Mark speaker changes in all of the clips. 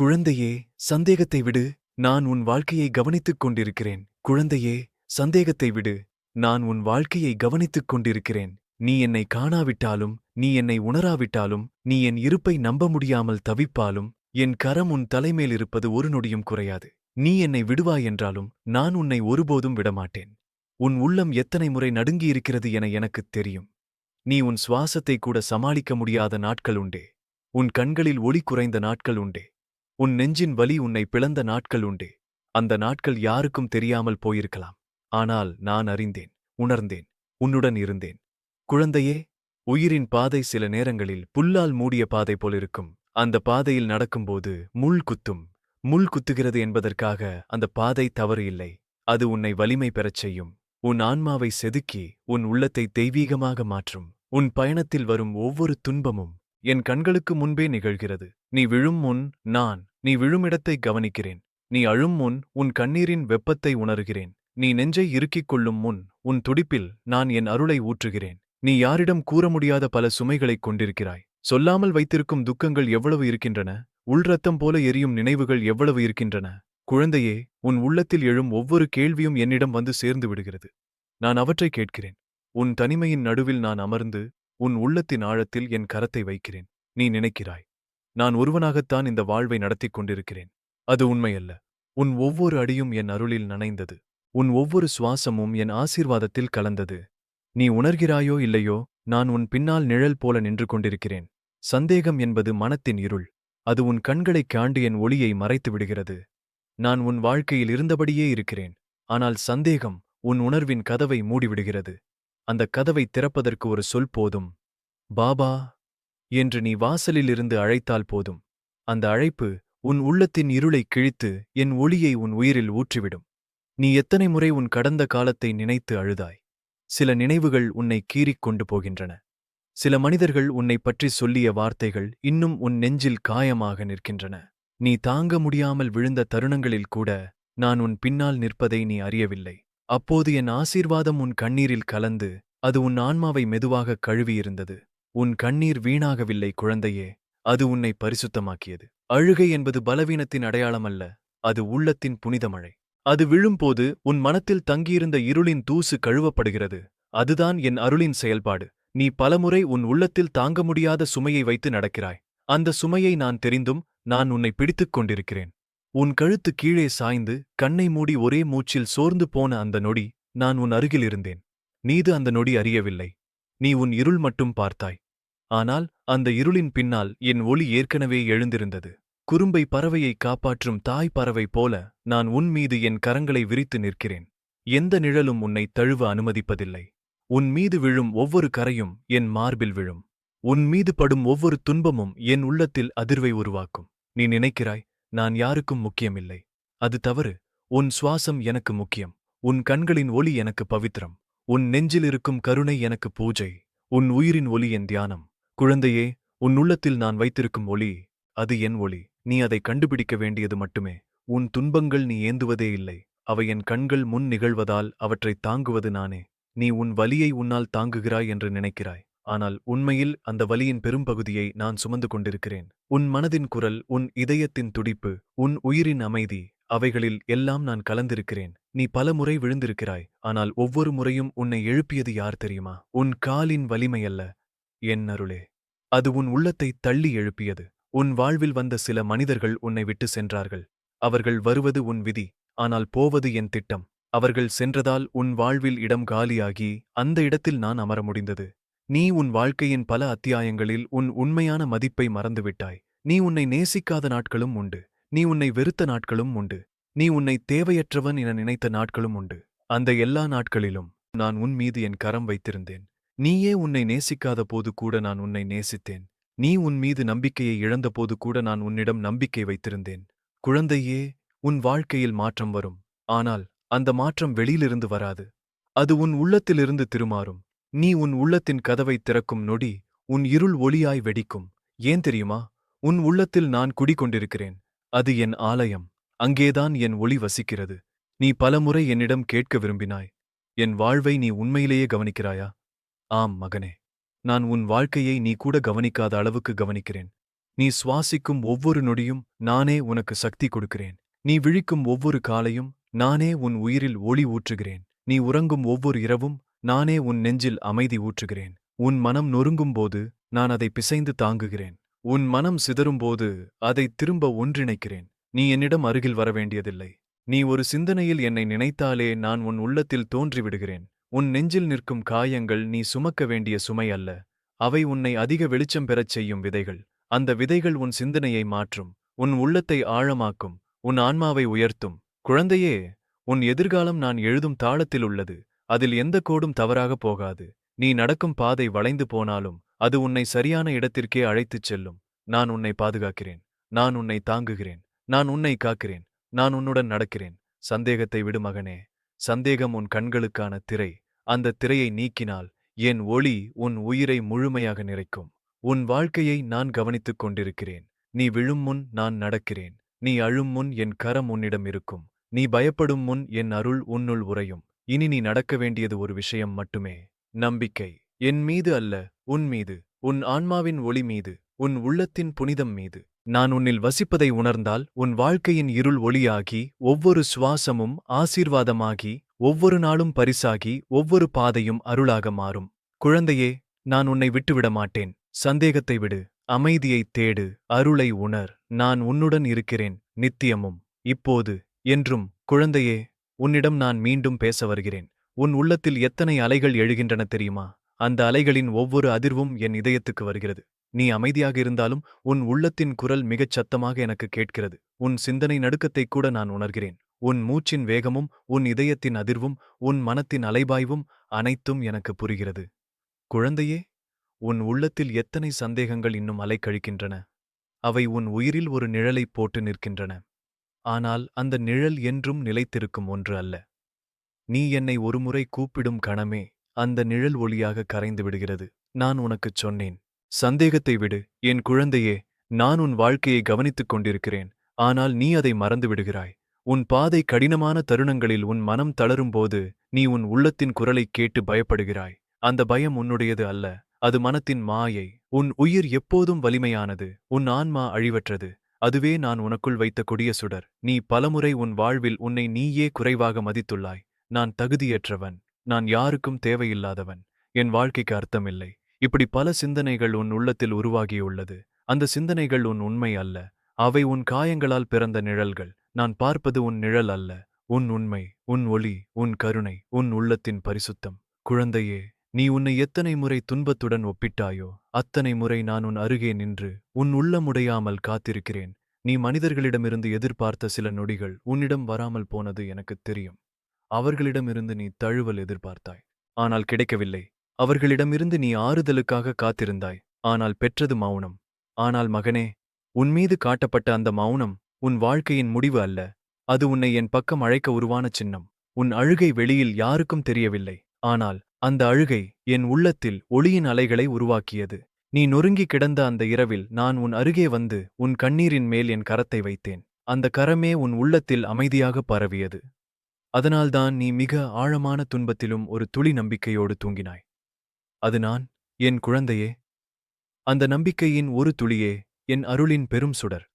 Speaker 1: குழந்தையே சந்தேகத்தை விடு. நான் உன் வாழ்க்கையை கவனித்துக் கொண்டிருக்கிறேன். குழந்தையே சந்தேகத்தை விடு. நான் உன் வாழ்க்கையை கவனித்துக் கொண்டிருக்கிறேன். நீ என்னை காணாவிட்டாலும் நீ என்னை உணராவிட்டாலும் நீ என் இருப்பை நம்ப முடியாமல் தவிப்பாலும் என் கரம் உன் தலைமேல் இருப்பது ஒரு நொடியும் குறையாது. நீ என்னை விடுவாய் என்றாலும் நான் உன்னை ஒருபோதும் விடமாட்டேன். உன் உள்ளம் எத்தனை முறை நடுங்கியிருக்கிறது என எனக்குத் தெரியும். நீ உன் சுவாசத்தை கூட சமாளிக்க முடியாத நாட்கள் உண்டே. உன் கண்களில் ஒளி குறைந்த நாட்கள் உண்டே. உன் நெஞ்சின் வலி உன்னை பிளந்த நாட்கள் உண்டே. அந்த நாட்கள் யாருக்கும் தெரியாமல் போயிருக்கலாம். ஆனால் நான் அறிந்தேன் உணர்ந்தேன் உன்னுடன் இருந்தேன். குழந்தையே உயிரின் பாதை சில நேரங்களில் புல்லால் மூடிய பாதை போலிருக்கும். அந்த பாதையில் நடக்கும்போது முள் குத்தும். முள் குத்துகிறது என்பதற்காக அந்த பாதை தவறு இல்லை. அது உன்னை வலிமை பெறச் செய்யும். உன் ஆன்மாவை செதுக்கி உன் உள்ளத்தை தெய்வீகமாக மாற்றும். உன் பயணத்தில் வரும் ஒவ்வொரு துன்பமும் என் கண்களுக்கு முன்பே நிகழ்கிறது. நீ விழும் முன் நான் நீ விழுமிடத்தை கவனிக்கிறேன். நீ அழும் முன் உன் கண்ணீரின் வெப்பத்தை உணர்கிறேன். நீ நெஞ்சை இறுக்கிக் கொள்ளும் முன் உன் துடிப்பில் நான் என் அருளை ஊற்றுகிறேன். நீ யாரிடம் கூற முடியாத பல சுமைகளைக் கொண்டிருக்கிறாய். சொல்லாமல் வைத்திருக்கும் துக்கங்கள் எவ்வளவு இருக்கின்றன? உள் ரத்தம் போல எரியும் நினைவுகள் எவ்வளவு இருக்கின்றன? குழந்தையே உன் உள்ளத்தில் எழும் ஒவ்வொரு கேள்வியும் என்னிடம் வந்து சேர்ந்து விடுகிறது. நான் அவற்றை கேட்கிறேன். உன் தனிமையின் நடுவில் நான் அமர்ந்து உன் உள்ளத்தின் ஆழத்தில் என் கரத்தை வைக்கிறேன். நீ நினைக்கிறாய். நான் ஒருவனாகத்தான் இந்த வாழ்வை நடத்திக் கொண்டிருக்கிறேன். அது உண்மையல்ல. உன் ஒவ்வொரு அடியும் என் அருளில் நனைந்தது. உன் ஒவ்வொரு சுவாசமும் என் ஆசீர்வாதத்தில் கலந்தது. நீ உணர்கிறாயோ இல்லையோ நான் உன் பின்னால் நிழல் போல நின்று கொண்டிருக்கிறேன். சந்தேகம் என்பது மனத்தின் இருள். அது உன் கண்களைக் காண்டு என் ஒளியை மறைத்து விடுகிறது. நான் உன் வாழ்க்கையில் இருந்தபடியே இருக்கிறேன். ஆனால் சந்தேகம் உன் உணர்வின் கதவை மூடிவிடுகிறது. அந்த கதவை திறப்பதற்கு ஒரு சொல் போதும். பாபா! என்று நீ வாசலிலிருந்து அழைத்தால் போதும். அந்த அழைப்பு உன் உள்ளத்தின் இருளைக் கிழித்து என் ஒளியை உன் உயிரில் ஊற்றிவிடும். நீ எத்தனை முறை உன் கடந்த காலத்தை நினைத்து அழுதாய்? சில நினைவுகள் உன்னை கீறிக் கொண்டு போகின்றன. சில மனிதர்கள் உன்னை பற்றி சொல்லிய வார்த்தைகள் இன்னும் உன் நெஞ்சில் காயமாக நிற்கின்றன. நீ தாங்க முடியாமல் விழுந்த தருணங்களில் கூட நான் உன் பின்னால் நிற்பதை நீ அறியவில்லை. அப்போது என் ஆசீர்வாதம் உன் கண்ணீரில் கலந்து அது உன் ஆன்மாவை மெதுவாக கழுவியிருந்தது. உன் கண்ணீர் வீணாகவில்லை குழந்தையே. அது உன்னை பரிசுத்தமாக்கியது. அழுகை என்பது பலவீனத்தின் அடையாளம் அல்ல அது உள்ளத்தின் புனிதமழை. அது விழும்போது உன் மனத்தில் தங்கியிருந்த இருளின் தூசு கழுவப்படுகிறது. அதுதான் என் அருளின் செயல்பாடு. நீ பலமுறை உன் உள்ளத்தில் தாங்க முடியாத சுமையை வைத்து நடக்கிறாய். அந்த சுமையை நான் தெரிந்தும் நான் உன்னை பிடித்துக் கொண்டிருக்கிறேன். உன் கழுத்து கீழே சாய்ந்து கண்ணை மூடி ஒரே மூச்சில் சோர்ந்து போன அந்த நொடி நான் உன் அருகில் இருந்தேன். நீது அந்த நொடி அறியவில்லை. நீ உன் இருள் மட்டும் பார்த்தாய். ஆனால் அந்த இருளின் பின்னால் என் ஒளி ஏற்கனவே எழுந்திருந்தது. குறும்பை பறவையை காப்பாற்றும் தாய் பறவை போல நான் உன் மீது என் கரங்களை விரித்து நிற்கிறேன். எந்த நிழலும் உன்னை தழுவ அனுமதிப்பதில்லை. உன் மீது விழும் ஒவ்வொரு கரையும் என் மார்பில் விழும். உன் மீது படும் ஒவ்வொரு துன்பமும் என் உள்ளத்தில் அதிர்வை உருவாக்கும். நீ நினைக்கிறாய் நான் யாருக்கும் முக்கியமில்லை. அது தவறு. உன் சுவாசம் எனக்கு முக்கியம். உன் கண்களின் ஒளி எனக்கு பவித்திரம் உன் நெஞ்சில் இருக்கும் கருணை எனக்கு பூஜை. உன் உயிரின் ஒளி என் தியானம். குழந்தையே உன் உள்ளத்தில் நான் வைத்திருக்கும் ஒளி அது என் ஒளி. நீ அதை கண்டுபிடிக்க வேண்டியது மட்டுமே. உன் துன்பங்கள் நீ ஏந்துவதே இல்லை. அவை என் கண்கள் முன் நிகழ்வதால் அவற்றைத் தாங்குவது நானே. நீ உன் வலியை உன்னால் தாங்குகிறாய் என்று நினைக்கிறாய். ஆனால் உண்மையில் அந்த வலியின் பெரும்பகுதியை நான் சுமந்து கொண்டிருக்கிறேன். உன் மனதின் குரல் உன் இதயத்தின் துடிப்பு உன் உயிரின் அமைதி அவைகளில் எல்லாம் நான் கலந்திருக்கிறேன். நீ பல முறை விழுந்திருக்கிறாய் ஆனால் ஒவ்வொரு முறையும் உன்னை எழுப்பியது யார் தெரியுமா? உன் காலின் வலிமையல்ல என் அருளே. அது உன் உள்ளத்தை தள்ளி எழுப்பியது. உன் வாழ்வில் வந்த சில மனிதர்கள் உன்னை விட்டு சென்றார்கள். அவர்கள் வருவது உன் விதி ஆனால் போவது என் திட்டம். அவர்கள் சென்றதால் உன் வாழ்வில் இடம் காலியாகி அந்த இடத்தில் நான் அமர முடிந்தது. நீ உன் வாழ்க்கையின் பல அத்தியாயங்களில் உன் உண்மையான மதிப்பை மறந்துவிட்டாய். நீ உன்னை நேசிக்காத நாட்களும் உண்டு. நீ உன்னை வெறுத்த நாட்களும் உண்டு. நீ உன்னை தேவையற்றவன் என நினைத்த நாட்களும் உண்டு. அந்த எல்லா நாட்களிலும் நான் உன் மீது என் கரம் வைத்திருந்தேன். நீயே உன்னை நேசிக்காத போது கூட நான் உன்னை நேசித்தேன். நீ உன் மீது நம்பிக்கையை இழந்தபோது கூட நான் உன்னிடம் நம்பிக்கை வைத்திருந்தேன். குழந்தையே உன் வாழ்க்கையில் மாற்றம் வரும். ஆனால் அந்த மாற்றம் வெளியிலிருந்து வராது. அது உன் உள்ளத்திலிருந்து திருமாறும். நீ உன் உள்ளத்தின் கதவை திறக்கும் நொடி உன் இருள் ஒளியாய் வெடிக்கும். ஏன் தெரியுமா? உன் உள்ளத்தில் நான் குடிகொண்டிருக்கிறேன். அது என் ஆலயம். அங்கேதான் என் ஒளி வசிக்கிறது. நீ பலமுறை என்னிடம் கேட்க விரும்பினாய். என் வாழ்வை நீ உண்மையிலேயே கவனிக்கிறாயா? ஆம் மகனே. நான் உன் வாழ்க்கையை நீ கூட கவனிக்காத அளவுக்கு கவனிக்கிறேன். நீ சுவாசிக்கும் ஒவ்வொரு நொடியும் நானே உனக்கு சக்தி கொடுக்கிறேன். நீ விழிக்கும் ஒவ்வொரு காலையும் நானே உன் உயிரில் ஒளி ஊற்றுகிறேன். நீ உறங்கும் ஒவ்வொரு இரவும் நானே உன் நெஞ்சில் அமைதி ஊற்றுகிறேன். உன் மனம் நொறுங்கும்போது நான் அதை பிசைந்து தாங்குகிறேன். உன் மனம் சிதறும்போது அதை திரும்ப ஒன்றிணைக்கிறேன். நீ என்னிடம் அருகில் வர வேண்டியதில்லை நீ ஒரு சிந்தனையில் என்னை நினைத்தாலே நான் உன் உள்ளத்தில் தோன்றிவிடுகிறேன். உன் நெஞ்சில் நிற்கும் காயங்கள் நீ சுமக்க வேண்டிய சுமை அல்ல. அவை உன்னை அதிக வெளிச்சம் பெறச் செய்யும் விதைகள். அந்த விதைகள் உன் சிந்தனையை மாற்றும். உன் உள்ளத்தை ஆழமாக்கும். உன் ஆன்மாவை உயர்த்தும். குழந்தையே உன் எதிர்காலம் நான் எழுதும் தாளத்தில் உள்ளது. அதில் எந்த கோடும் தவறாகப் போகாது. நீ நடக்கும் பாதை வளைந்து போனாலும் அது உன்னை சரியான இடத்திற்கே அழைத்துச் செல்லும். நான் உன்னை பாதுகாக்கிறேன். நான் உன்னை தாங்குகிறேன். நான் உன்னை காக்கிறேன் நான் உன்னுடன் நடக்கிறேன். சந்தேகத்தை விடு மகனே சந்தேகம் உன் கண்களுக்கான திரை. அந்த திரையை நீக்கினால் என் ஒளி உன் உயிரை முழுமையாக நிறைக்கும். உன் வாழ்க்கையை நான் கவனித்துக் கொண்டிருக்கிறேன். நீ விழும் முன் நான் நடக்கிறேன். நீ அழும் முன் என் கரம் உன்னிடம் இருக்கும். நீ பயப்படும் முன் என் அருள் உன்னுள் உறையும். இனி நீ நடக்க வேண்டியது ஒரு விஷயம் மட்டுமே. நம்பிக்கை. என் மீது அல்ல உன் மீது. உன் ஆன்மாவின் ஒளி மீது. உன் உள்ளத்தின் புனிதம் மீது. நான் உன்னில் வசிப்பதை உணர்ந்தால் உன் வாழ்க்கையின் இருள் ஒளியாகி ஒவ்வொரு சுவாசமும் ஆசீர்வாதமாகி ஒவ்வொரு நாளும் பரிசாகி ஒவ்வொரு பாதையும் அருளாக மாறும். குழந்தையே நான் உன்னை விட்டுவிட மாட்டேன் சந்தேகத்தை விடு. அமைதியைத் தேடு. அருளை உணர். நான் உன்னுடன் இருக்கிறேன். நித்தியமும். இப்போது என்றும் குழந்தையே உன்னிடம் நான் மீண்டும் பேச வருகிறேன். உன் உள்ளத்தில் எத்தனை அலைகள் எழுகின்றன தெரியுமா? அந்த அலைகளின் ஒவ்வொரு அதிர்வும் என் இதயத்துக்கு வருகிறது. நீ அமைதியாக இருந்தாலும் உன் உள்ளத்தின் குரல் மிகச் சத்தமாக எனக்கு கேட்கிறது. உன் சிந்தனை நடுக்கத்தை கூட நான் உணர்கிறேன். உன் மூச்சின் வேகமும் உன் இதயத்தின் அதிர்வும் உன் மனத்தின் அலைபாய்வும் அனைத்தும் எனக்கு புரிகிறது. குழந்தையே உன் உள்ளத்தில் எத்தனை சந்தேகங்கள் இன்னும் அலைக்கழிக்கின்றன அவை உன் உயிரில் ஒரு நிழலைப் போட்டு நிற்கின்றன. ஆனால் அந்த நிழல் என்றும் நிலைத்திருக்கும் ஒன்று அல்ல. நீ என்னை ஒருமுறை கூப்பிடும் கணமே அந்த நிழல் ஒளியாக கரைந்து விடுகிறது. நான் உனக்குச் சொன்னேன். சந்தேகத்தை விடு. என் குழந்தையே நான் உன் வாழ்க்கையை கவனித்துக் கொண்டிருக்கிறேன். ஆனால் நீ அதை மறந்து விடுகிறாய். உன் பாதை கடினமான தருணங்களில் உன் மனம் தளரும்போது நீ உன் உள்ளத்தின் குரலைக் கேட்டு பயப்படுகிறாய். அந்த பயம் உன்னுடையது அல்ல. அது மனத்தின் மாயை. உன் உயிர் எப்போதும் வலிமையானது. உன் ஆன்மா அழிவற்றது. அதுவே நான் உனக்குள் வைத்த கொடிய சுடர். நீ பலமுறை உன் வாழ்வில் உன்னை நீயே குறைவாக மதித்துள்ளாய். நான் தகுதியற்றவன். நான் யாருக்கும் தேவையில்லாதவன். என் வாழ்க்கைக்கு அர்த்தமில்லை. இப்படி பல சிந்தனைகள் உன் உள்ளத்தில் உருவாகியுள்ளது. அந்த சிந்தனைகள் உன் உண்மை அல்ல. அவை உன் காயங்களால் பிறந்த நிழல்கள். நான் பார்ப்பது உன் நிழல் அல்ல. உன் உண்மை உன் ஒளி உன் கருணை உன் உள்ளத்தின் பரிசுத்தம். குழந்தையே நீ உன்னை எத்தனை முறை துன்பத்துடன் ஒப்பிட்டாயோ அத்தனை முறை நான் உன் அருகே நின்று உன் உள்ளமுடையாமல் காத்திருக்கிறேன். நீ மனிதர்களிடமிருந்து எதிர்பார்த்த சில நொடிகள் உன்னிடம் வராமல் போனது எனக்குத் தெரியும். அவர்களிடமிருந்து நீ தழுவல் எதிர்பார்த்தாய். ஆனால் கிடைக்கவில்லை. அவர்களிடமிருந்து நீ ஆறுதலுக்காக காத்திருந்தாய் ஆனால் பெற்றது மௌனம். ஆனால் மகனே உன்மீது காட்டப்பட்ட அந்த மௌனம் உன் வாழ்க்கையின் முடிவு அல்ல. அது உன்னை என் பக்கம் அழைக்க உருவான சின்னம். உன் அழுகை வெளியில் யாருக்கும் தெரியவில்லை. ஆனால் அந்த அழுகை என் உள்ளத்தில் ஒளியின் அலைகளை உருவாக்கியது. நீ நொறுங்கி கிடந்த அந்த இரவில் நான் உன் அருகே வந்து உன் கண்ணீரின் மேல் என் கரத்தை வைத்தேன். அந்த கரமே உன் உள்ளத்தில் அமைதியாக பரவியது. அதனால்தான் நீ மிக ஆழமான துன்பத்திலும் ஒரு துளி நம்பிக்கையோடு தூங்கினாய். அது நான் என் குழந்தையே. அந்த நம்பிக்கையின் ஒரு துளியே என் அருளின் பெரும் சுடர்.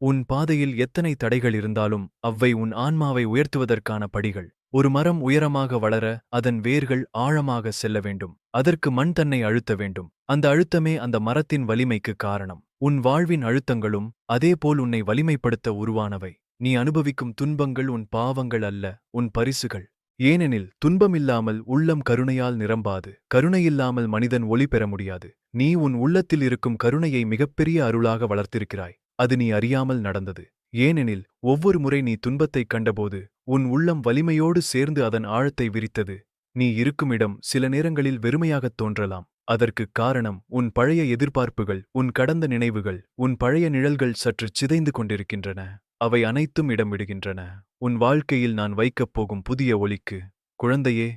Speaker 1: உன் பாதையில் எத்தனை தடைகள் இருந்தாலும் அவ்வை உன் ஆன்மாவை உயர்த்துவதற்கான படிகள். ஒரு மரம் உயரமாக வளர அதன் வேர்கள் ஆழமாக செல்ல வேண்டும். அதற்கு மண் தன்னை அழுத்த வேண்டும். அந்த அழுத்தமே அந்த மரத்தின் வலிமைக்கு காரணம். உன் வாழ்வின் அழுத்தங்களும் அதேபோல் உன்னை வலிமைப்படுத்த உருவானவை. நீ அனுபவிக்கும் துன்பங்கள் உன் பாவங்கள் அல்ல உன் பரிசுகள். ஏனெனில் துன்பமில்லாமல் உள்ளம் கருணையால் நிரம்பாது. கருணையில்லாமல் மனிதன் ஒளி பெற முடியாது. நீ உன் உள்ளத்தில் இருக்கும் கருணையை மிகப்பெரிய அருளாக வளர்த்திருக்கிறாய். அது நீ அறியாமல் நடந்தது. ஏனெனில் ஒவ்வொரு முறை நீ துன்பத்தைக் கண்டபோது உன் உள்ளம் வலிமையோடு சேர்ந்து அதன் ஆழத்தை விரித்தது. நீ இருக்கும் இடம் சில நேரங்களில் வெறுமையாகத் தோன்றலாம். அதற்குக் காரணம் உன் பழைய எதிர்பார்ப்புகள் உன் கடந்த நினைவுகள் உன் பழைய நிழல்கள் சற்று சிதைந்து கொண்டிருக்கின்றன. அவை அனைத்தும் இடம் விடுகின்றன. உன் வாழ்க்கையில் நான் வைக்கப் போகும் புதிய ஒளிக்கு. குழந்தையே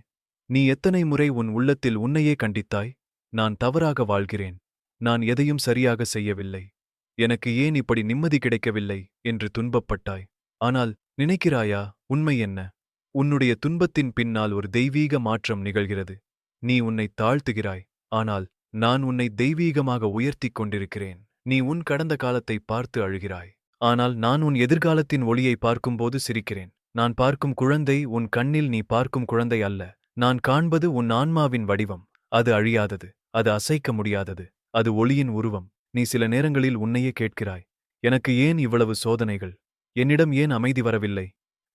Speaker 1: நீ எத்தனை முறை உன் உள்ளத்தில் உன்னையே கண்டித்தாய்? நான் தவறாக வாழ்கிறேன். நான் எதையும் சரியாக செய்யவில்லை. எனக்கு ஏன் இப்படி நிம்மதி கிடைக்கவில்லை? என்று துன்பப்பட்டாய். ஆனால் நினைக்கிறாயா உண்மை என்ன? உன்னுடைய துன்பத்தின் பின்னால் ஒரு தெய்வீக மாற்றம் நிகழ்கிறது. நீ உன்னை தாழ்த்துகிறாய். ஆனால் நான் உன்னை தெய்வீகமாக உயர்த்திக் கொண்டிருக்கிறேன். நீ உன் கடந்த காலத்தை பார்த்து அழுகிறாய். ஆனால் நான் உன் எதிர்காலத்தின் ஒளியை பார்க்கும்போது சிரிக்கிறேன். நான் பார்க்கும் குழந்தை உன் கண்ணில் நீ பார்க்கும் குழந்தை அல்ல. நான் காண்பது உன் ஆன்மாவின் வடிவம். அது அழியாதது. அது அசைக்க முடியாதது. அது ஒளியின் உருவம். நீ சில நேரங்களில் உன்னையே கேட்கிறாய். எனக்கு ஏன் இவ்வளவு சோதனைகள்? என்னிடம் ஏன் அமைதி வரவில்லை?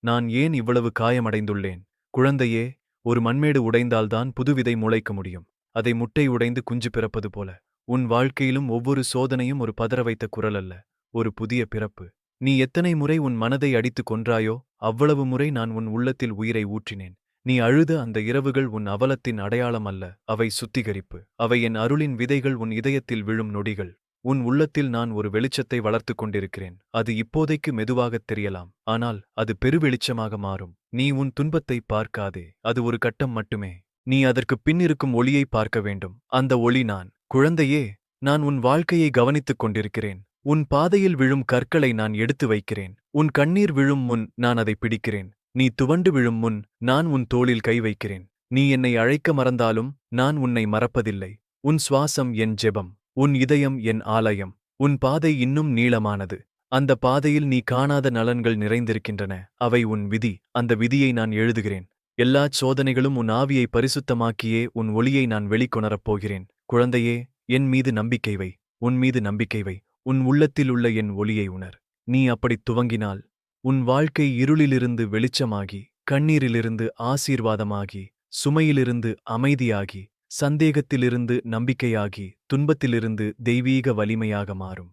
Speaker 1: நான் ஏன் இவ்வளவு காயமடைந்துள்ளேன்? குழந்தையே ஒரு மண்மேடு உடைந்தால்தான் புதுவிதை முளைக்க முடியும். அதை முட்டை உடைந்து குஞ்சு பிறப்பது போல. உன் வாழ்க்கையிலும் ஒவ்வொரு சோதனையும் ஒரு பதற வைத்த குரல் அல்ல. ஒரு புதிய பிறப்பு. நீ எத்தனை முறை உன் மனதை அடித்துக் கொன்றாயோ அவ்வளவு முறை நான் உன் உள்ளத்தில் உயிரை ஊற்றினேன். நீ அழுத அந்த இரவுகள் உன் அவலத்தின் அடையாளம் அல்ல அவை சுத்திகரிப்பு. அவை என் அருளின் விதைகள் உன் இதயத்தில் விழும் நொடிகள். உன் உள்ளத்தில் நான் ஒரு வெளிச்சத்தை வளர்த்துக் கொண்டிருக்கிறேன். அது இப்போதைக்கு மெதுவாகத் தெரியலாம். ஆனால் அது பெருவெளிச்சமாக மாறும். நீ உன் துன்பத்தை பார்க்காதே. அது ஒரு கட்டம் மட்டுமே. நீ அதற்கு பின்னிருக்கும் ஒளியை பார்க்க வேண்டும். அந்த ஒளி நான். குழந்தையே நான் உன் வாழ்க்கையை கவனித்துக் கொண்டிருக்கிறேன். உன் பாதையில் விழும் கற்களை நான் எடுத்து வைக்கிறேன். உன் கண்ணீர் விழும் முன் நான் அதை பிடிக்கிறேன். நீ துவண்டு விழும் முன் நான் உன் தோளில் கை வைக்கிறேன். நீ என்னை அழைக்க மறந்தாலும் நான் உன்னை மறப்பதில்லை. உன் சுவாசம் என் ஜெபம். உன் இதயம் என் ஆலயம். உன் பாதை இன்னும் நீளமானது. அந்த பாதையில் நீ காணாத நலன்கள் நிறைந்திருக்கின்றன. அவை உன் விதி. அந்த விதியை நான் எழுதுகிறேன். எல்லாச் சோதனைகளும் உன் ஆவியை பரிசுத்தமாக்கியே உன் ஒளியை நான் வெளிக்கொணரப் போகிறேன். குழந்தையே என் மீது நம்பிக்கை வை. உன் மீது நம்பிக்கை வை. உன் உள்ளத்தில் உள்ள என் ஒளியை உணர். நீ அப்படித் துவங்கினால் உன் வாழ்க்கை இருளிலிருந்து வெளிச்சமாகி கண்ணீரிலிருந்து ஆசீர்வாதமாகி சுமையிலிருந்து அமைதியாகி சந்தேகத்திலிருந்து நம்பிக்கையாகி துன்பத்திலிருந்து தெய்வீக வலிமையாக மாறும்.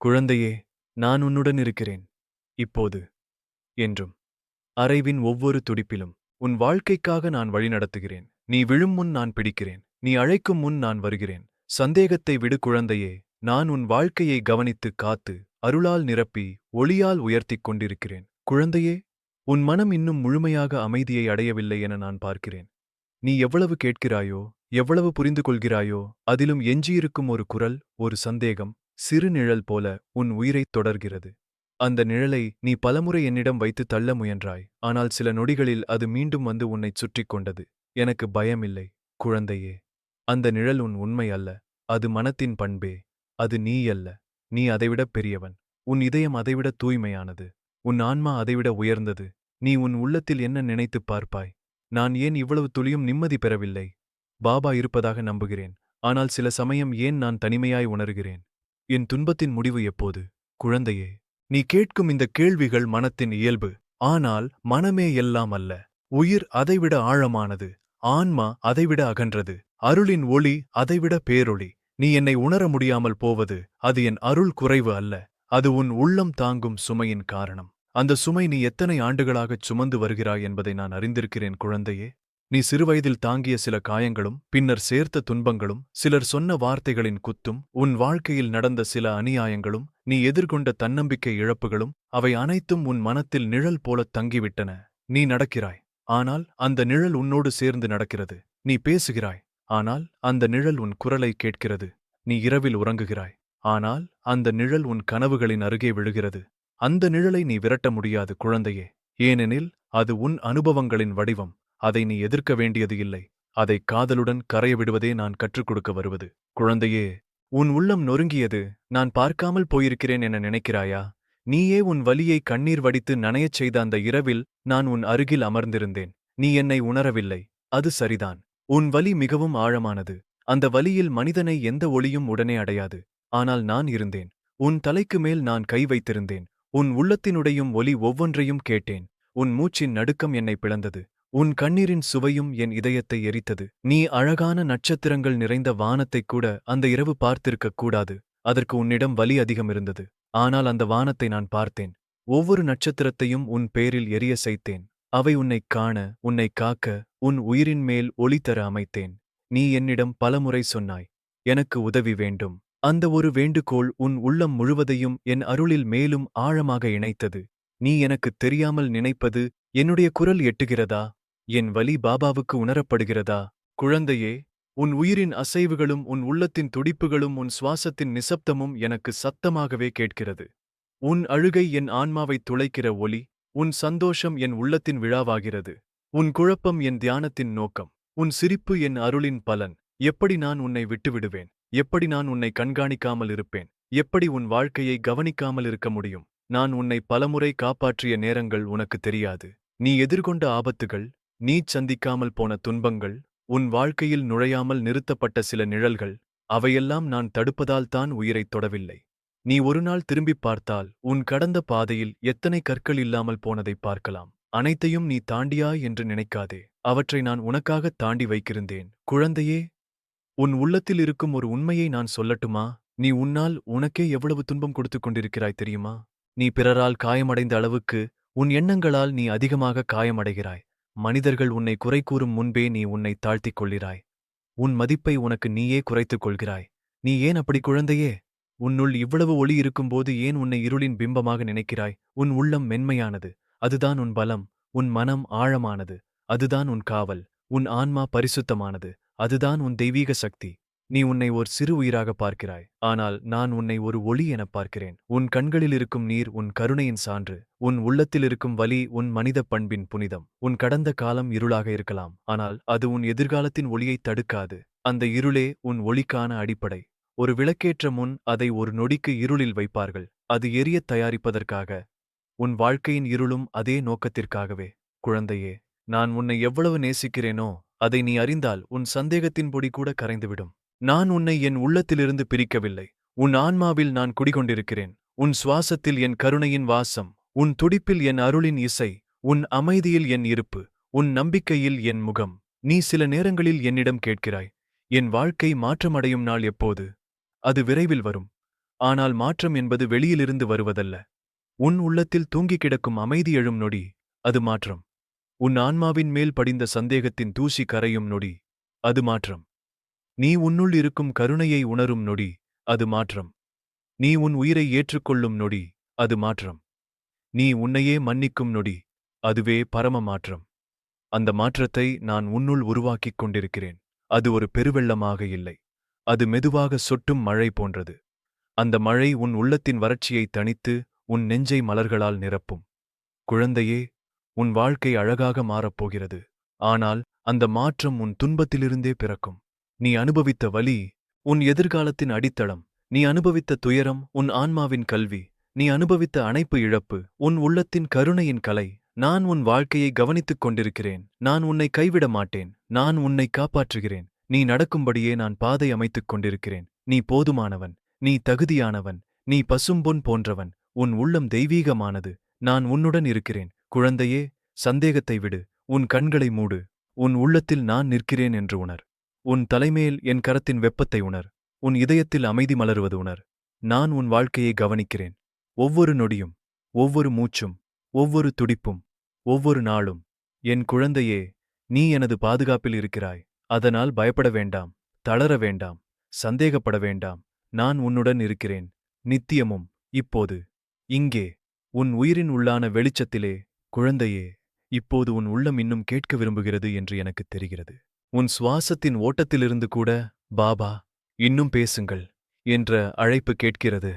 Speaker 1: குழந்தையே நான் உன்னுடன் இருக்கிறேன். இப்போது என்றும் அறைவின் ஒவ்வொரு துடிப்பிலும் உன் வாழ்க்கைக்காக நான் வழிநடத்துகிறேன் நீ விழும் முன் நான் பிடிக்கிறேன். நீ அழைக்கும் முன் நான் வருகிறேன். சந்தேகத்தை விடு குழந்தையே. நான் உன் வாழ்க்கையை கவனித்து காத்து அருளால் நிரப்பி ஒளியால் உயர்த்திக் கொண்டிருக்கிறேன். குழந்தையே உன் மனம் இன்னும் முழுமையாக அமைதியை அடையவில்லை என நான் பார்க்கிறேன். நீ எவ்வளவு கேட்கிறாயோ எவ்வளவு புரிந்து கொள்கிறாயோ அதிலும் எஞ்சியிருக்கும் ஒரு குரல் ஒரு சந்தேகம் சிறு நிழல் போல உன் உயிரைத் தொடர்கிறது. அந்த நிழலை நீ பலமுறை என்னிடம் வைத்து தள்ள முயன்றாய் ஆனால் சில நொடிகளில் அது மீண்டும் வந்து உன்னைச் சுற்றிக் கொண்டது. எனக்கு பயமில்லை. குழந்தையே அந்த நிழல் உன் உண்மை அல்ல அது மனத்தின் பண்பே. அது நீ அல்ல நீ அதைவிட பெரியவன். உன் இதயம் அதைவிட தூய்மையானது. உன் ஆன்மா அதைவிட உயர்ந்தது. நீ உன் உள்ளத்தில் என்ன நினைத்துப் பார்ப்பாய்? நான் ஏன் இவ்வளவு துளியும் நிம்மதி பெறவில்லை? பாபா இருப்பதாக நம்புகிறேன். ஆனால் சில சமயம் ஏன் நான் தனிமையாய் உணர்கிறேன்? என் துன்பத்தின் முடிவு எப்போது? குழந்தையே நீ கேட்கும் இந்த கேள்விகள் மனத்தின் இயல்பு. ஆனால் மனமே எல்லாம் அல்ல. உயிர் அதைவிட ஆழமானது. ஆன்மா அதைவிட அகன்றது. அருளின் ஒளி அதைவிட பேரொளி. நீ என்னை உணர முடியாமல் போவது அது என் அருள் குறைவு அல்ல. அது உன் உள்ளம் தாங்கும் சுமையின் காரணம். அந்த சுமை நீ எத்தனை ஆண்டுகளாகச் சுமந்து வருகிறாய் என்பதை நான் அறிந்திருக்கிறேன் குழந்தையே. நீ சிறுவயதில் தாங்கிய சில காயங்களும் பின்னர் சேர்த்த துன்பங்களும் சிலர் சொன்ன வார்த்தைகளின் குத்தும் உன் வாழ்க்கையில் நடந்த சில அநியாயங்களும் நீ எதிர்கொண்ட தன்னம்பிக்கை இழப்புகளும் அவை அனைத்தும் உன் மனத்தில் நிழல் போலத் தங்கிவிட்டன. நீ நடக்கிறாய். ஆனால் அந்த நிழல் உன்னோடு சேர்ந்து நடக்கிறது. நீ பேசுகிறாய். ஆனால் அந்த நிழல் உன் குரலை கேட்கிறது. நீ இரவில் உறங்குகிறாய். ஆனால் அந்த நிழல் உன் கனவுகளின் அருகே விழுகிறது. அந்த நிழலை நீ விரட்ட முடியாது குழந்தையே. ஏனெனில் அது உன் அனுபவங்களின் வடிவம். அதை நீ எதிர்க்க வேண்டியது இல்லை. அதை காதலுடன் கரைய விடுவதே நான் கற்றுக் கொடுக்க வருவது. குழந்தையே உன் உள்ளம் நொறுங்கியது நான் பார்க்காமல் போயிருக்கிறேன் என நினைக்கிறாயா? நீயே உன் வலியை கண்ணீர் வடித்து நனையச் செய்த அந்த இரவில் நான் உன் அருகில் அமர்ந்திருந்தேன். நீ என்னை உணரவில்லை. அது சரிதான். உன் வலி மிகவும் ஆழமானது. அந்த வலியில் மனிதனை எந்த ஒளியும் உடனே அடையாது. ஆனால் நான் இருந்தேன். உன் தலைக்கு மேல் நான் கை வைத்திருந்தேன். உன் உள்ளத்தினுடையும் ஒலி ஒவ்வொன்றையும் கேட்டேன். உன் மூச்சின் நடுக்கம் என்னை பிளந்தது. உன் கண்ணீரின் சுவையும் என் இதயத்தை எரித்தது. நீ அழகான நட்சத்திரங்கள் நிறைந்த வானத்தைக் கூட அந்த இரவு பார்த்திருக்கக் கூடாது. அதற்கு உன்னிடம் வலி அதிகம் இருந்தது. ஆனால் அந்த வானத்தை நான் பார்த்தேன். ஒவ்வொரு நட்சத்திரத்தையும் உன் பேரில் எரிய செய்தேன் அவை உன்னைக் காண உன்னைக் காக்க உன் உயிரின் மேல் ஒளி தர அமைத்தேன். நீ என்னிடம் பலமுறை சொன்னாய் எனக்கு உதவி வேண்டும். அந்த ஒரு வேண்டுகோள் உன் உள்ளம் முழுவதையும் என் அருளில் மேலும் ஆழமாக இணைத்தது. நீ எனக்குத் தெரியாமல் நினைப்பது என்னுடைய குரல் எட்டுகிறதா? என் வலி பாபாவுக்கு உணரப்படுகிறதா? குழந்தையே உன் உயிரின் அசைவுகளும் உன் உள்ளத்தின் துடிப்புகளும் உன் சுவாசத்தின் நிசப்தமும் எனக்கு சத்தமாகவே கேட்கிறது. உன் அழுகை என் ஆன்மாவைத் துளைக்கிற ஒலி உன் சந்தோஷம் என் உள்ளத்தின் விழாவாகிறது. உன் குழப்பம் என் தியானத்தின் நோக்கம். உன் சிரிப்பு என் அருளின் பலன். எப்படி நான் உன்னை விட்டுவிடுவேன்? எப்படி நான் உன்னை கண்காணிக்காமல் இருப்பேன்? எப்படி உன் வாழ்க்கையை கவனிக்காமல் இருக்க முடியும்? நான் உன்னை பலமுறை காப்பாற்றிய நேரங்கள் உனக்கு தெரியாது. நீ எதிர்கொண்ட ஆபத்துகள் நீ சந்திக்காமல் போன துன்பங்கள் உன் வாழ்க்கையில் நுழையாமல் நிறுத்தப்பட்ட சில நிழல்கள் அவையெல்லாம் நான் தடுப்பதால் தான் உயிரைத் தொடவில்லை. நீ ஒருநாள் திரும்பிப் பார்த்தால் உன் கடந்த பாதையில் எத்தனை கற்கள் இல்லாமல் போனதைப் பார்க்கலாம். அனைத்தையும் நீ தாண்டியாய் என்று நினைக்காதே. அவற்றை நான் உனக்காகத் தாண்டி வைக்கிருந்தேன் குழந்தையே உன் உள்ளத்தில் இருக்கும் ஒரு உண்மையை நான் சொல்லட்டுமா? நீ உன்னால் உனக்கே எவ்வளவு துன்பம் கொடுத்துக் கொண்டிருக்கிறாய் தெரியுமா? நீ பிறரால் காயமடைந்த அளவுக்கு உன் எண்ணங்களால் நீ அதிகமாக காயமடைகிறாய். மனிதர்கள் உன்னை குறை கூறும் முன்பே நீ உன்னை தாழ்த்திக் கொள்கிறாய். உன் மதிப்பை உனக்கு நீயே குறைத்துக் கொள்கிறாய். நீ ஏன் அப்படி குழந்தையே? உன்னுள் இவ்வளவு ஒளி இருக்கும்போது ஏன் உன்னை இருளின் பிம்பமாக நினைக்கிறாய்? உன் உள்ளம் மென்மையானது. அதுதான் உன் பலம். உன் மனம் ஆழமானது. அதுதான் உன் காவல். உன் ஆன்மா பரிசுத்தமானது. அதுதான் உன் தெய்வீக சக்தி. நீ உன்னை ஒரு சிறு உயிராக பார்க்கிறாய். ஆனால் நான் உன்னை ஒரு ஒளி எனப் பார்க்கிறேன். உன் கண்களில் இருக்கும் நீர் உன் கருணையின் சான்று. உன் உள்ளத்தில் இருக்கும் வலி உன் மனித பண்பின் புனிதம். உன் கடந்த காலம் இருளாக இருக்கலாம். ஆனால் அது உன் எதிர்காலத்தின் ஒளியைத் தடுக்காது. அந்த இருளே உன் ஒளிக்கான அடிப்படை. ஒரு விளக்கேற்ற முன் அதை ஒரு நொடிக்கு இருளில் வைப்பார்கள். அது எரியத் தயாரிப்பதற்காக. உன் வாழ்க்கையின் இருளும் அதே நோக்கத்திற்காகவே. குழந்தையே நான் உன்னை எவ்வளவு நேசிக்கிறேனோ அதை நீ அறிந்தால் உன் சந்தேகத்தின் பொடி கூட கரைந்துவிடும். நான் உன்னை என் உள்ளத்திலிருந்து பிரிக்கவில்லை. உன் ஆன்மாவில் நான் குடிகொண்டிருக்கிறேன். உன் சுவாசத்தில் என் கருணையின் வாசம். உன் துடிப்பில் என் அருளின் இசை. உன் அமைதியில் என் இருப்பு. உன் நம்பிக்கையில் என் முகம். நீ சில நேரங்களில் என்னிடம் கேட்கிறாய் என் வாழ்க்கை மாற்றமடையும் நாள் எப்போது? அது விரைவில் வரும். ஆனால் மாற்றம் என்பது வெளியிலிருந்து வருவதல்ல. உன் உள்ளத்தில் தூங்கிக் கிடக்கும் அமைதி எழும் நொடி அது மாற்றம். உன் ஆன்மாவின் மேல் படிந்த சந்தேகத்தின் தூசி கரையும் நொடி அது மாற்றம். நீ உன்னுள் இருக்கும் கருணையை உணரும் நொடி அது மாற்றம். நீ உன் உயிரை ஏற்றுக்கொள்ளும் நொடி அது மாற்றம். நீ உன்னையே மன்னிக்கும் நொடி அதுவே பரம மாற்றம். அந்த மாற்றத்தை நான் உன்னுள் உருவாக்கிக் கொண்டிருக்கிறேன். அது ஒரு பெருவெள்ளமாக இல்லை. அது மெதுவாக சொட்டும் மழை போன்றது. அந்த மழை உன் உள்ளத்தின் வறட்சியை தணித்து உன் நெஞ்சை மலர்களால் நிரப்பும். குழந்தையே உன் வாழ்க்கை அழகாக மாறப்போகிறது ஆனால் அந்த மாற்றம் உன் துன்பத்திலிருந்தே பிறக்கும். நீ அனுபவித்த வலி உன் எதிர்காலத்தின் அடித்தளம். நீ அனுபவித்த துயரம் உன் ஆன்மாவின் கல்வி. நீ அனுபவித்த அணைப்பு இழப்பு உன் உள்ளத்தின் கருணையின் கலை. நான் உன் வாழ்க்கையை கவனித்துக் கொண்டிருக்கிறேன். நான் உன்னை கைவிட மாட்டேன். நான் உன்னை காப்பாற்றுகிறேன். நீ நடக்கும்படியே நான் பாதை அமைத்துக் கொண்டிருக்கிறேன். நீ போதுமானவன் நீ தகுதியானவன் நீ பசும்பொன் போன்றவன். உன் உள்ளம் தெய்வீகமானது. நான் உன்னுடன் இருக்கிறேன். குழந்தையே சந்தேகத்தை விடு. உன் கண்களை மூடு. உன் உள்ளத்தில் நான் நிற்கிறேன் என்று உணர். உன் தலைமேல் என் கரத்தின் வெப்பத்தை உணர். உன் இதயத்தில் அமைதி மலருவது உணர். நான் உன் வாழ்க்கையை கவனிக்கிறேன். ஒவ்வொரு நொடியும் ஒவ்வொரு மூச்சும் ஒவ்வொரு துடிப்பும் ஒவ்வொரு நாளும். என் குழந்தையே நீ எனது பாதுகாப்பில் இருக்கிறாய். அதனால் பயப்பட வேண்டாம் தளர வேண்டாம் சந்தேகப்பட வேண்டாம் நான் உன்னுடன் இருக்கிறேன். நித்தியமும் இப்போது. இங்கே உன் உயிரின் உள்ளான வெளிச்சத்திலே குழந்தையே இப்போது உன் உள்ளம் இன்னும் கேட்க விரும்புகிறது என்று எனக்குத் தெரிகிறது. உன் சுவாசத்தின் ஓட்டத்திலிருந்து கூட பாபா இன்னும் பேசுங்கள் என்ற அழைப்பு கேட்கிறது.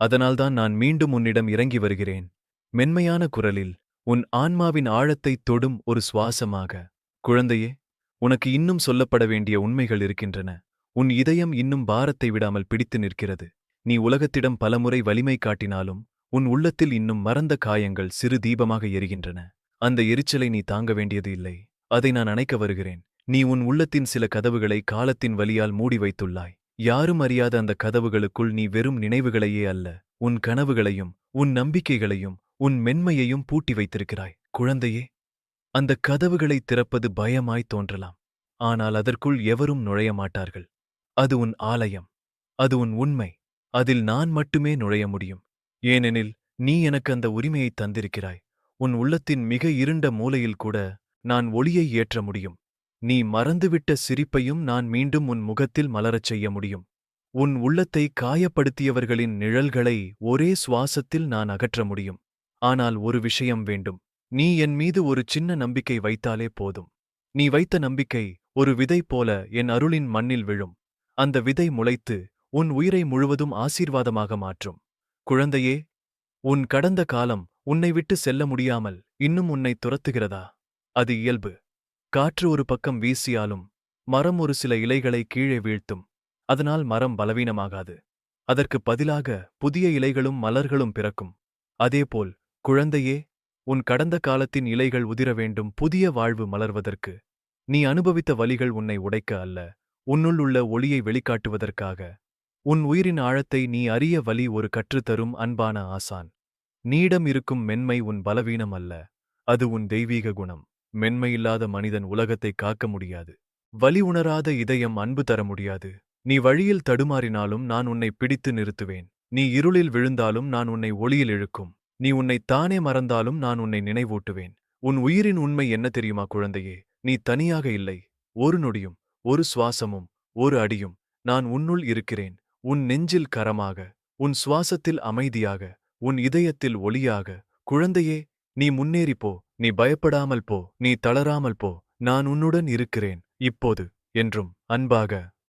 Speaker 1: அதனால்தான் நான் மீண்டும் உன்னிடம் இறங்கி வருகிறேன். மென்மையான குரலில் உன் ஆன்மாவின் ஆழத்தைத் தொடும் ஒரு சுவாசமாக. குழந்தையே உனக்கு இன்னும் சொல்லப்பட வேண்டிய உண்மைகள் இருக்கின்றன. உன் இதயம் இன்னும் பாரத்தை விடாமல் பிடித்து நிற்கிறது. நீ உலகத்திடம் பலமுறை வலிமை காட்டினாலும் உன் உள்ளத்தில் இன்னும் மறந்த காயங்கள் சிறு தீபமாக எரிகின்றன. அந்த எரிச்சலை நீ தாங்க வேண்டியது இல்லை. அதை நான் அணைக்க வருகிறேன். நீ உன் உள்ளத்தின் சில கதவுகளை காலத்தின் வலியால் மூடி வைத்துள்ளாய். யாரும் அறியாத அந்த கதவுகளுக்குள் நீ வெறும் நினைவுகளையே அல்ல உன் கனவுகளையும் உன் நம்பிக்கைகளையும் உன் மென்மையையும் பூட்டி வைத்திருக்கிறாய். குழந்தையே அந்த கதவுகளை திறப்பது பயமாய் தோன்றலாம். ஆனால் அதற்குள் எவரும் நுழைய மாட்டார்கள் அது உன் ஆலயம். அது உன் உண்மை. அதில் நான் மட்டுமே நுழைய முடியும். ஏனெனில் நீ எனக்கு அந்த உரிமையை தந்திருக்கிறாய். உன் உள்ளத்தின் மிக இருண்ட மூலையில் கூட நான் ஒளியை ஏற்ற முடியும். நீ மறந்துவிட்ட சிரிப்பையும் நான் மீண்டும் உன் முகத்தில் மலரச் செய்ய முடியும். உன் உள்ளத்தை காயப்படுத்தியவர்களின் நிழல்களை ஒரே சுவாசத்தில் நான் அகற்ற முடியும். ஆனால் ஒரு விஷயம் வேண்டும். நீ என் மீது ஒரு சின்ன நம்பிக்கை வைத்தாலே போதும். நீ வைத்த நம்பிக்கை ஒரு விதை போல என் அருளின் மண்ணில் விழும். அந்த விதை முளைத்து உன் உயிரை முழுவதும் ஆசீர்வாதமாக மாற்றும். குழந்தையே உன் கடந்த காலம் உன்னை விட்டு செல்ல முடியாமல் இன்னும் உன்னை துரத்துகிறதா? அது இயல்பு. காற்று ஒரு பக்கம் வீசியாலும் மரம் ஒரு சில இலைகளை கீழே வீழ்த்தும். அதனால் மரம் பலவீனமாகாது. அதற்கு பதிலாக புதிய இலைகளும் மலர்களும் பிறக்கும். அதேபோல் குழந்தையே உன் கடந்த காலத்தின் இலைகள் உதிர வேண்டும் புதிய வாழ்வு மலர்வதற்கு. நீ அனுபவித்த வலிகள் உன்னை உடைக்க அல்ல. உன்னுள் உள்ள ஒளியை வெளிக்காட்டுவதற்காக. உன் உயிரின் ஆழத்தை நீ அறிய வலி ஒரு கற்றுத்தரும் அன்பான ஆசான். நீடம் இருக்கும் மென்மை உன் பலவீனம் அல்ல. அது உன் தெய்வீக குணம். மென்மையில்லாத மனிதன் உலகத்தை காக்க முடியாது. வலி உணராத இதயம் அன்பு தர முடியாது. நீ வழியில் தடுமாறினாலும் நான் உன்னை பிடித்து நிறுத்துவேன். நீ இருளில் விழுந்தாலும் நான் உன்னை ஒளியில் இழுக்கும். நீ உன்னை தானே மறந்தாலும் நான் உன்னை நினைவூட்டுவேன். உன் உயிரின் உண்மை என்ன தெரியுமா குழந்தையே? நீ தனியாக இல்லை. ஒரு நொடியும் ஒரு சுவாசமும் ஒரு அடியும் நான் உன்னுள் இருக்கிறேன். உன் நெஞ்சில் கரமாக உன் சுவாசத்தில் அமைதியாக உன் இதயத்தில் ஒளியாக. குழந்தையே நீ முன்னேறி போ. நீ பயப்படாமல் போ. நீ தளராமல் போ. நான் உன்னுடன் இருக்கிறேன். இப்போது என்றும் அன்பாக